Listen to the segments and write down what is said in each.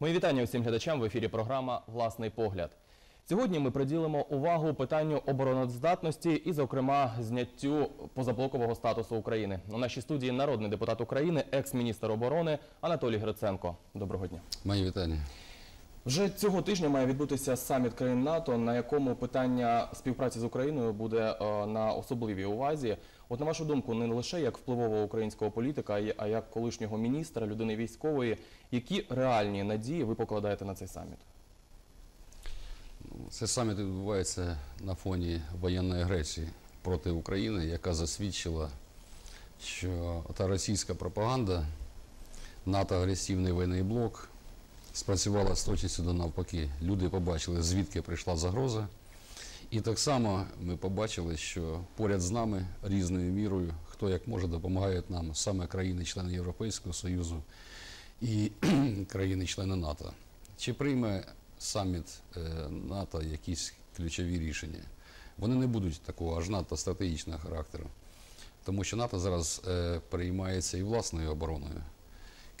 Мої вітання усім глядачам в ефірі програма Власний погляд. Сьогодні ми приділимо увагу питанню обороноздатності і, зокрема, зняттю позаблокового статусу України. У нашій студії народний депутат України, екс-міністр оборони Анатолій Гриценко. Доброго дня. Мої вітання. Вже цього тижня має відбутися саміт країн НАТО, на якому питання співпраці з Україною буде е, на особливій увазі. От на вашу думку, не лише як впливового українського політика, а як колишнього міністра, людини військової, які реальні надії ви покладаєте на цей саміт? Це саміт відбувається на фоні воєнної агресії проти України, яка засвідчила, що та російська пропаганда, НАТО агресивний воєнний блок спрацювала з точністю до навпаки. Люди побачили, звідки прийшла загроза. І так само ми побачили, що поряд з нами різною мірою, хто як може допомагає нам саме країни-члени Європейського Союзу і країни-члени НАТО. Чи прийме саміт е, НАТО якісь ключові рішення? Вони не будуть такого аж надто стратегічного характеру, тому що НАТО зараз е, переймається і власною обороною.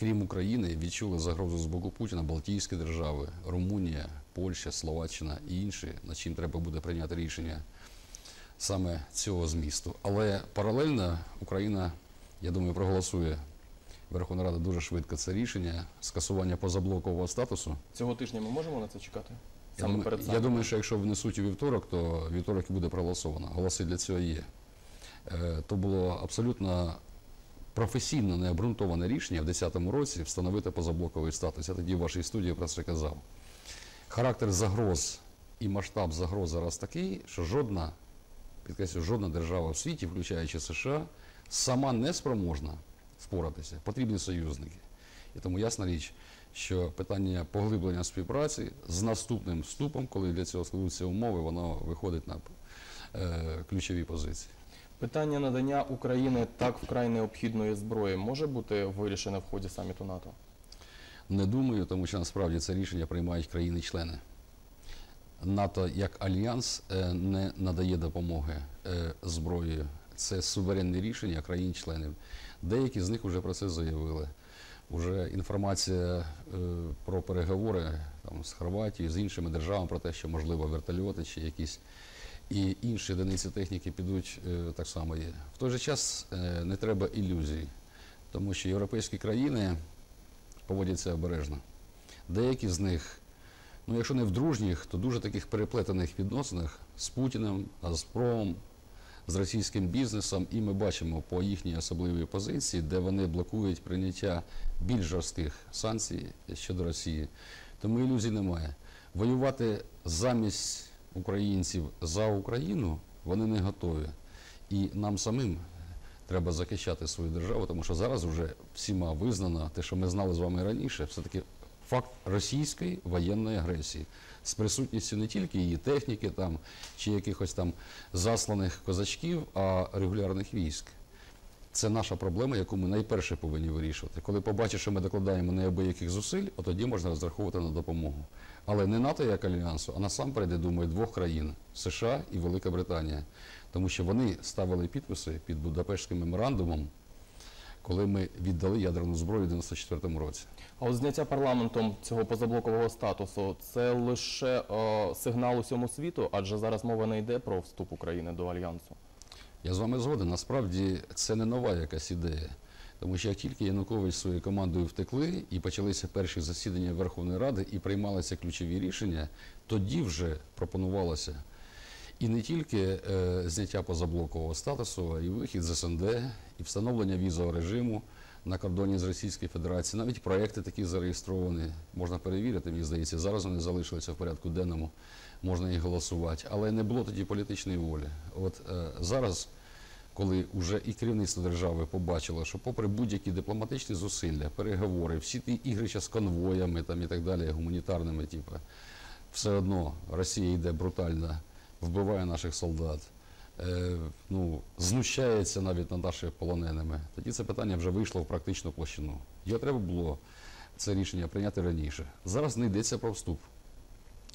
Крім України, відчули загрозу з боку Путіна Балтійські держави, Румунія, Польща, Словаччина і інші, над чим треба буде прийняти рішення саме цього змісту. Але паралельно Україна, я думаю, проголосує Верховна Рада дуже швидко це рішення скасування позаблокового статусу. Цього тижня ми можемо на це чекати? Я Саме думаю, перед я думаю, що якщо внесуть у вівторок, то вівторок і буде проголосовано. Голоси для цього є. Е, То було абсолютно професійно необґрунтоване рішення в 2010 році встановити позаблоковий статус. Я тоді в вашій студії про це казав. Характер загроз і масштаб загроз зараз такий, що жодна, підкреслю, жодна держава в світі, включаючи США, сама не спроможна впоратися. Потрібні союзники. І тому ясна річ, що питання поглиблення співпраці з наступним вступом, коли для цього складуться умови, воно виходить на е, ключові позиції. Питання надання Україні так вкрай необхідної зброї може бути вирішене в ході саміту НАТО? Не думаю, тому що насправді це рішення приймають країни-члени. НАТО як альянс е, не надає допомоги е, зброєю. Це суверенне рішення країн-членів. Деякі з них вже про це заявили. Уже інформація е, про переговори там, з Хорватією, з іншими державами про те, що можливо вертольоти чи якісь і інші одиниці техніки підуть е, так само є. В той же час е, не треба ілюзій, тому що європейські країни поводяться обережно. Деякі з них, ну якщо не в дружніх, то дуже таких переплетених відносинах з Путіним, Газпромом, з російським бізнесом, і ми бачимо по їхній особливій позиції, де вони блокують прийняття більш жорстких санкцій щодо Росії. Тому ілюзій немає. Воювати замість українців за Україну вони не готові. І нам самим треба захищати свою державу, тому що зараз вже всіма визнано те, що ми знали з вами раніше, все-таки факт російської воєнної агресії з присутністю не тільки її техніки там чи якихось там засланих козачків, а регулярних військ. Це наша проблема, яку ми найперше повинні вирішувати. Коли побачиш, що ми докладаємо неабияких зусиль, от тоді можна розраховувати на допомогу. Але не НАТО як альянсу, а насамперед, я думаю, двох країн США і Велика Британія. Тому що вони ставили підписи під Будапештським меморандумом, коли ми віддали ядерну зброю в 94-му році. А от зняття парламентом цього позаблокового статусу це лише е, сигнал усьому світу, адже зараз мова не йде про вступ України до альянсу. Я з вами згоден. Насправді це не нова якась ідея. Тому що як тільки Янукович своєю командою втекли і почалися перші засідання Верховної Ради і приймалися ключові рішення, тоді вже пропонувалося і не тільки е, зняття позаблокового статусу, а й вихід з СНД, і встановлення візового режиму на кордоні з Російською Федерацією. Навіть проекти такі зареєстровані, можна перевірити, мені здається, зараз вони залишилися в порядку денному, можна їх голосувати. Але не було тоді політичної волі. От е, зараз коли вже і керівництво держави побачило, що попри будь-які дипломатичні зусилля, переговори, всі ті ігрища з конвоями там і так далі, гуманітарними, типу, все одно Росія йде брутально, вбиває наших солдат, е, ну, знущається навіть над нашими полоненими. Тоді це питання вже вийшло в практичну площину. Його треба було це рішення прийняти раніше. Зараз не йдеться про вступ.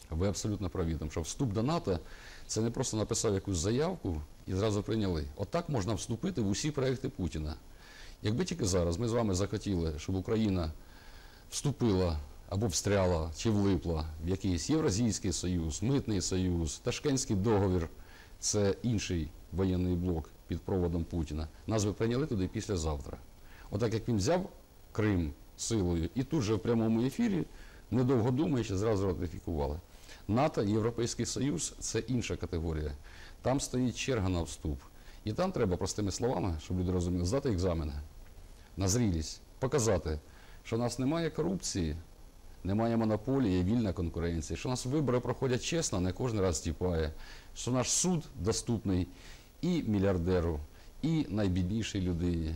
Ви абсолютно праві, тому що вступ до НАТО це не просто написав якусь заявку і зразу прийняли. Отак можна вступити в усі проекти Путіна. Якби тільки зараз ми з вами захотіли, щоб Україна вступила або встряла чи влипла в якийсь Євразійський союз, Митний союз, Ташкентський договір це інший воєнний блок під проводом Путіна. Нас би прийняли туди післязавтра. Отак як він взяв Крим силою і тут же в прямому ефірі, недовго думаючи, зразу ратифікували. НАТО, Європейський Союз це інша категорія. Там стоїть черга на вступ. І там треба, простими словами, щоб люди розуміли, здати екзамени на зрілість, показати, що в нас немає корупції, немає монополії, вільна конкуренція, що у нас вибори проходять чесно, не кожен раз тіпає, що наш суд доступний і мільярдеру, і найбіднішій людині.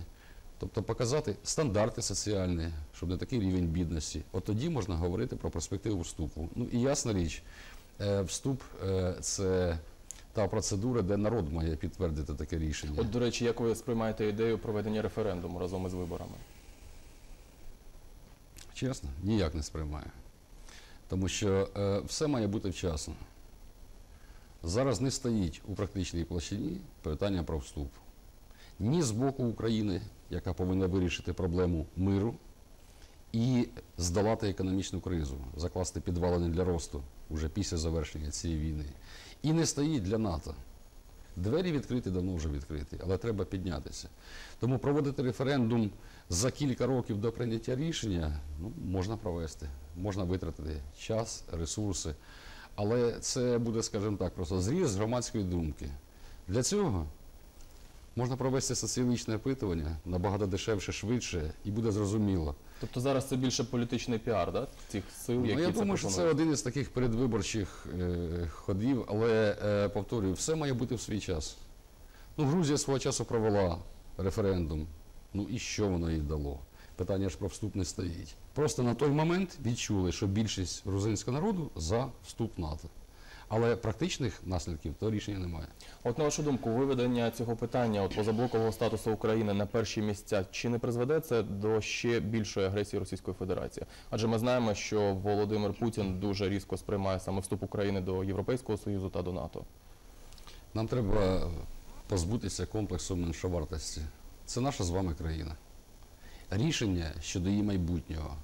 Тобто показати стандарти соціальні, щоб не такий рівень бідності. От тоді можна говорити про перспективу вступу. Ну і ясна річ, е, вступ е, це та процедура, де народ має підтвердити таке рішення. От, до речі, як ви сприймаєте ідею проведення референдуму разом із виборами? Чесно, ніяк не сприймаю. Тому що е, все має бути вчасно. Зараз не стоїть у практичній площині питання про вступ. Ні з боку України, яка повинна вирішити проблему миру і здолати економічну кризу, закласти підвалини для росту уже після завершення цієї війни. І не стоїть для НАТО. Двері відкриті давно вже відкриті, але треба піднятися. Тому проводити референдум за кілька років до прийняття рішення ну, можна провести, можна витратити час, ресурси. Але це буде, скажімо так, просто зріз громадської думки. Для цього можна провести соціологічне опитування набагато дешевше, швидше, і буде зрозуміло. Тобто зараз це більше політичний піар, да? цих сил, які Ну, я це думаю, що це один із таких передвиборчих е, ходів, але е, повторюю, все має бути в свій час. Ну, Грузія свого часу провела референдум. Ну і що воно їй дало? Питання ж про вступ не стоїть. Просто на той момент відчули, що більшість грузинського народу за вступ НАТО. Але практичних наслідків того рішення немає. От на вашу думку, виведення цього питання от позаблокового статусу України на перші місця чи не призведе це до ще більшої агресії Російської Федерації? Адже ми знаємо, що Володимир Путін дуже різко сприймає саме вступ України до Європейського Союзу та до НАТО. Нам треба позбутися комплексу меншовартості. Це наша з вами країна. Рішення щодо її майбутнього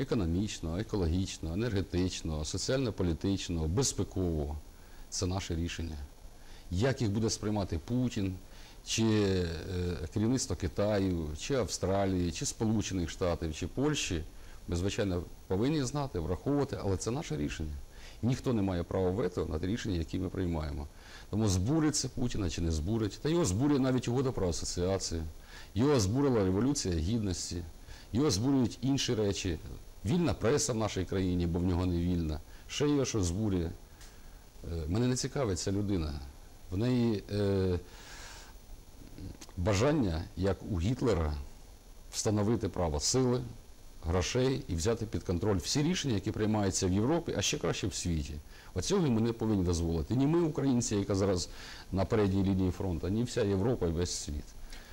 економічного, екологічного, енергетичного, соціально-політичного, безпекового це наше рішення. Як їх буде сприймати Путін, чи е, керівництво Китаю, чи Австралії, чи Сполучених Штатів, чи Польщі, ми, звичайно, повинні знати, враховувати, але це наше рішення. Ніхто не має права вето на рішення, які ми приймаємо. Тому збурить це Путіна чи не збурить. Та його збурює навіть угода про асоціацію. Його збурила революція гідності, його збурюють інші речі. Вільна преса в нашій країні, бо в нього не вільна. Ще його що збурює. Е, Мене не цікавить ця людина. В неї е, бажання, як у Гітлера, встановити право сили, грошей і взяти під контроль всі рішення, які приймаються в Європі, а ще краще в світі. Оцього ми не повинні дозволити. Ні ми, українці, яка зараз на передній лінії фронту, ні вся Європа і весь світ.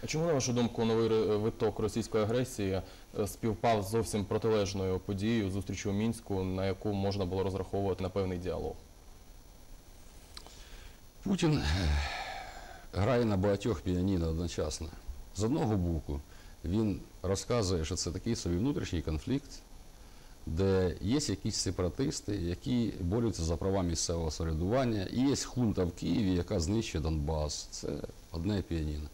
А чому, на вашу думку, новий виток російської агресії е, співпав з зовсім протилежною подією зустрічі у Мінську, на яку можна було розраховувати на певний діалог? Путін е, грає на багатьох піаніно одночасно. З одного боку, він розказує, що це такий собі внутрішній конфлікт, де є якісь сепаратисти, які борються за права місцевого самоврядування, і є хунта в Києві, яка знищує Донбас. Це одне піаніно.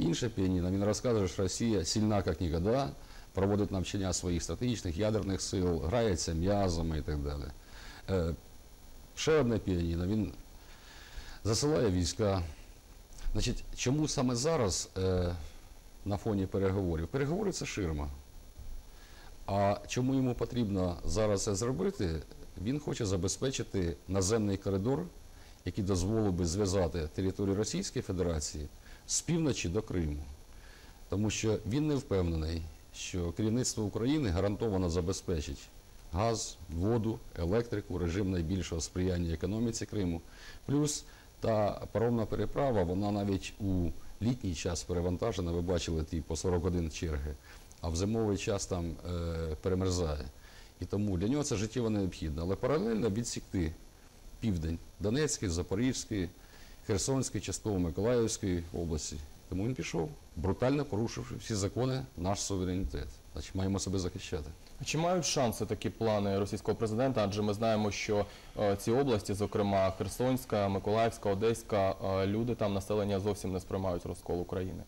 Інше піаніно, він розказує, що Росія сильна як ніколи, проводить навчання своїх стратегічних ядерних сил, грається м'язами і так далі. Е, Ще одне піаніно, він засилає війська. Значить, чому саме зараз е, на фоні переговорів? Переговори це ширма. А чому йому потрібно зараз це зробити? Він хоче забезпечити наземний коридор, який дозволив би зв'язати територію Російської Федерації з півночі до Криму. Тому що він не впевнений, що керівництво України гарантовано забезпечить газ, воду, електрику, режим найбільшого сприяння економіці Криму. Плюс та паромна переправа, вона навіть у літній час перевантажена, ви бачили ті по 40 годин черги, а в зимовий час там е, перемерзає. І тому для нього це життєво необхідно. Але паралельно відсікти південь Донецької, Запорізької, Херсонської, частково Миколаївської області. Тому він пішов, брутально порушивши всі закони, наш суверенітет. Значить, маємо себе захищати. А Чи мають шанси такі плани російського президента? Адже ми знаємо, що е, ці області, зокрема Херсонська, Миколаївська, Одеська, е, люди там населення зовсім не сприймають розкол України.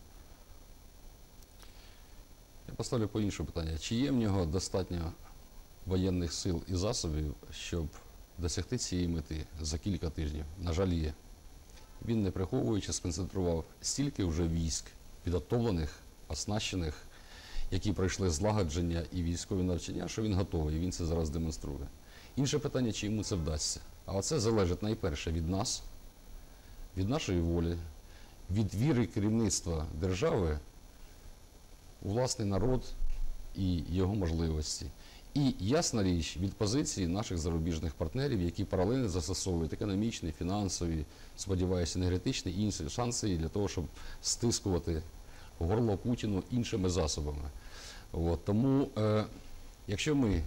Я поставлю по іншому питання. Чи є в нього достатньо воєнних сил і засобів, щоб досягти цієї мети за кілька тижнів? На жаль, є. Він не приховуючи, сконцентрував стільки вже військ, підготовлених, оснащених, які пройшли злагодження і військові навчання, що він готовий, і він це зараз демонструє. Інше питання, чи йому це вдасться. А це залежить найперше від нас, від нашої волі, від віри керівництва держави у власний народ і його можливості. І ясна річ від позиції наших зарубіжних партнерів, які паралельно застосовують економічні, фінансові, сподіваюся, енергетичні і інші шанси для того, щоб стискувати горло Путіну іншими засобами. От, тому, е, якщо ми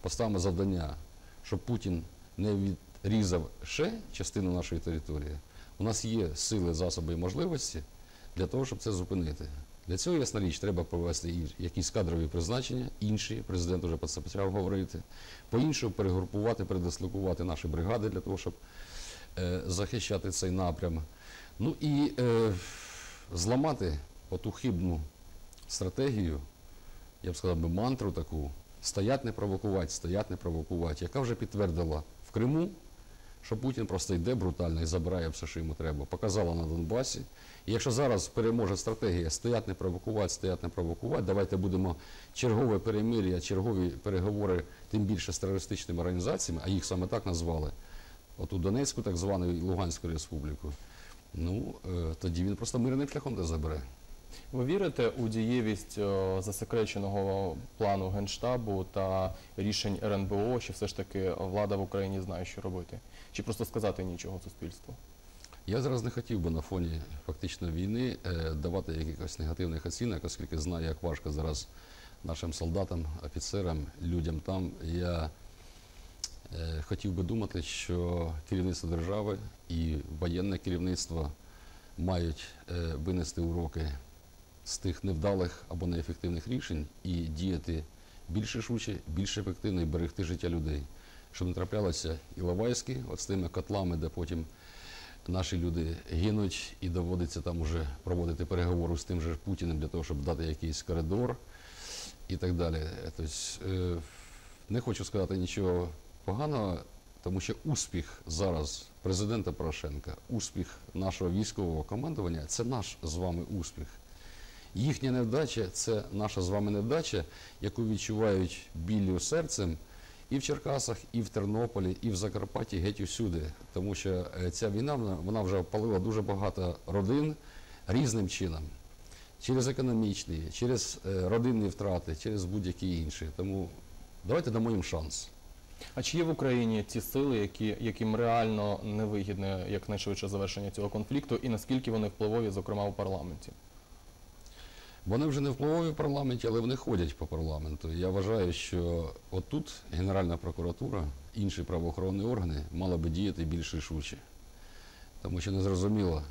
поставимо завдання, щоб Путін не відрізав ще частину нашої території, у нас є сили, засоби і можливості для того, щоб це зупинити. Для цього, ясна річ, треба провести якісь кадрові призначення, інші, президент вже про це почав говорити, по-іншому перегрупувати, передислокувати наші бригади для того, щоб е, захищати цей напрям. Ну і е, зламати оту хибну стратегію, я б сказав би мантру таку, стоять не провокувати, стоять не провокувати, яка вже підтвердила в Криму, що Путін просто йде брутально і забирає все, що йому треба. Показала на Донбасі. І якщо зараз переможе стратегія стоять не провокувати, стоять не провокувати, давайте будемо чергове перемир'я, чергові переговори, тим більше з терористичними організаціями, а їх саме так назвали, оту Донецьку, так звану Луганську республіку. Ну, е, тоді він просто мирним шляхом де забере. Ви вірите у дієвість е, засекреченого плану Генштабу та рішень РНБО, чи все ж таки влада в Україні знає, що робити? Чи просто сказати нічого суспільству? Я зараз не хотів би на фоні фактично війни е, давати якихось негативних оцінок, оскільки знаю, як важко зараз нашим солдатам, офіцерам, людям там. Я е, хотів би думати, що керівництво держави і воєнне керівництво мають винести уроки з тих невдалих або неефективних рішень і діяти більш швидше, більш ефективно і берегти життя людей. Щоб не траплялося Іловайські, от з тими котлами, де потім наші люди гинуть і доводиться там уже проводити переговори з тим же Путіним для того, щоб дати якийсь коридор і так далі. Тобто, е, не хочу сказати нічого поганого, тому що успіх зараз президента Порошенка, успіх нашого військового командування це наш з вами успіх. Їхня невдача це наша з вами невдача, яку відчувають біллю серцем і в Черкасах, і в Тернополі, і в Закарпатті, геть усюди. Тому що е, ця війна вона, вже опалила дуже багато родин різним чином. Через економічні, через е, родинні втрати, через будь-які інші. Тому давайте дамо їм шанс. А чи є в Україні ті сили, які, яким реально невигідне якнайшвидше завершення цього конфлікту, і наскільки вони впливові, зокрема у парламенті? Вони вже не впливові в парламенті, але вони ходять по парламенту. Я вважаю, що отут Генеральна прокуратура, інші правоохоронні органи мали би діяти більш рішуче. Тому що не зрозуміло,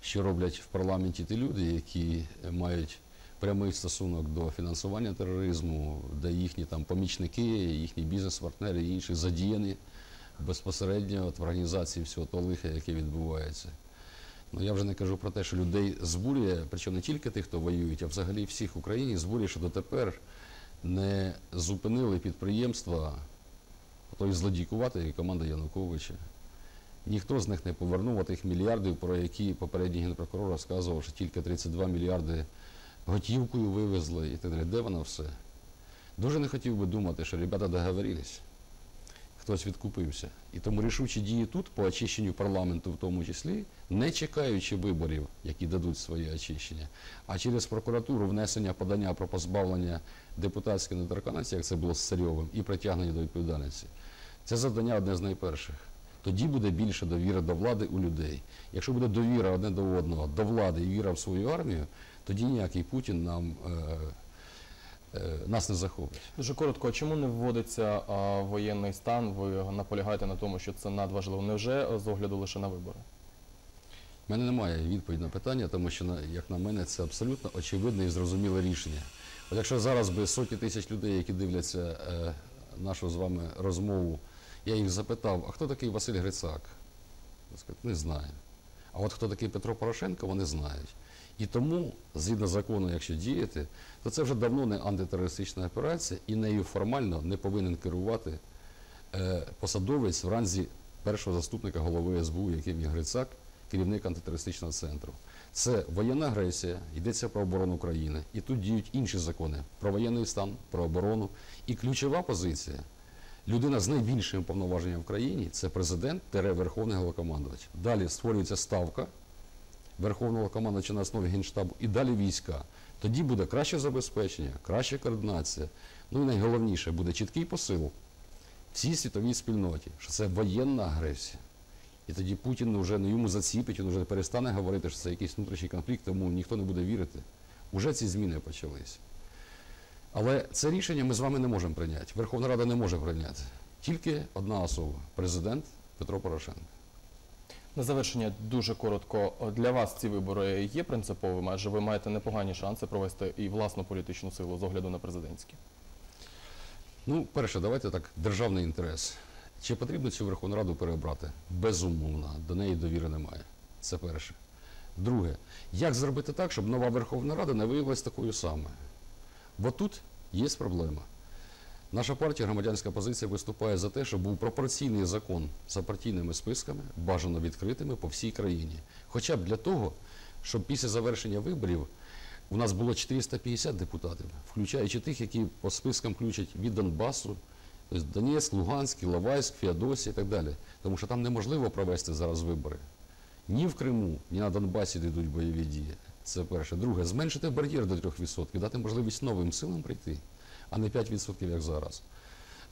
що роблять в парламенті ті люди, які мають прямий стосунок до фінансування тероризму, де їхні там помічники, їхні бізнес-партнери і інші задіяні безпосередньо в організації всього того лиха, яке відбувається. Ну я вже не кажу про те, що людей збурює, причому не тільки тих, хто воюють, а взагалі всіх в Україні збурює, що дотепер не зупинили підприємства тої злодійкуватої команди Януковича. Ніхто з них не повернув тих мільярдів, про які попередній генпрокурор розказував, що тільки 32 мільярди готівкою вивезли і так далі. Де воно все? Дуже не хотів би думати, що ребята договорились хтось відкупився. І тому рішучі дії тут по очищенню парламенту, в тому числі, не чекаючи виборів, які дадуть своє очищення, а через прокуратуру внесення подання про позбавлення депутатської недоторканності, як це було з Царьовим, і притягнення до відповідальності. Це завдання одне з найперших. Тоді буде більше довіри до влади у людей. Якщо буде довіра одне до одного, до влади і віра в свою армію, тоді ніякий Путін нам, е, нас не захопить. Дуже коротко, а чому не вводиться а, воєнний стан? Ви наполягаєте на тому, що це надважливо. Невже з огляду лише на вибори? У мене немає відповіді на питання, тому що, як на мене, це абсолютно очевидне і зрозуміле рішення. От якщо зараз би сотні тисяч людей, які дивляться е, нашу з вами розмову, я їх запитав, а хто такий Василь Грицак? Не знаю. А от хто такий Петро Порошенко, вони знають. І тому, згідно закону, якщо діяти, то це вже давно не антитерористична операція, і нею формально не повинен керувати е, посадовець в ранзі першого заступника голови СБУ, яким є Грицак, керівник антитерористичного центру. Це воєнна агресія, йдеться про оборону України. І тут діють інші закони про воєнний стан, про оборону. І ключова позиція людина з найбільшим повноваженням в країні це президент тере верховний головнокомандувач. Далі створюється ставка верховного командувача на основі генштабу і далі війська. Тоді буде краще забезпечення, краща координація. Ну і найголовніше буде чіткий посил всій світовій спільноті, що це воєнна агресія. І тоді Путін вже не йому заціпить, він вже перестане говорити, що це якийсь внутрішній конфлікт, тому ніхто не буде вірити. Уже ці зміни почалися. Але це рішення ми з вами не можемо прийняти. Верховна Рада не може прийняти. Тільки одна особа президент Петро Порошенко. На завершення дуже коротко. Для вас ці вибори є принциповими, адже ви маєте непогані шанси провести і власну політичну силу з огляду на президентські. Ну, перше, давайте так, державний інтерес. Чи потрібно цю Верховну Раду переобрати? Безумовно, до неї довіри немає. Це перше. Друге, як зробити так, щоб нова Верховна Рада не виявилась такою самою? Бо тут є проблема. Наша партія, громадянська позиція, виступає за те, щоб був пропорційний закон за партійними списками, бажано відкритими по всій країні. Хоча б для того, щоб після завершення виборів у нас було 450 депутатів, включаючи тих, які по спискам включать від Донбасу, Донецьк, Луганськ, Іловайськ, Феодосія і так далі. Тому що там неможливо провести зараз вибори. Ні в Криму, ні на Донбасі, йдуть бойові дії. Це перше. Друге, зменшити бар'єр до 3%, дати можливість новим силам прийти, а не 5%, як зараз.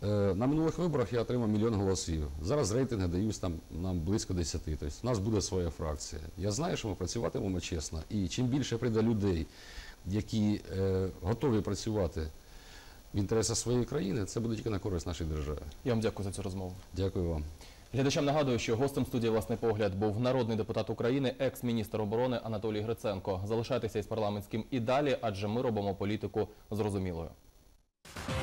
Е, На минулих виборах я отримав мільйон голосів. Зараз рейтинги дають там нам близько 10. Тобто у нас буде своя фракція. Я знаю, що ми працюватимемо чесно. І чим більше прийде людей, які е, готові працювати в інтересах своєї країни, це буде тільки на користь нашій державі. Я вам дякую за цю розмову. Дякую вам. Глядачам нагадую, що гостем студії «Власний погляд» був народний депутат України, екс-міністр оборони Анатолій Гриценко. Залишайтеся із парламентським і далі, адже ми робимо політику зрозумілою. you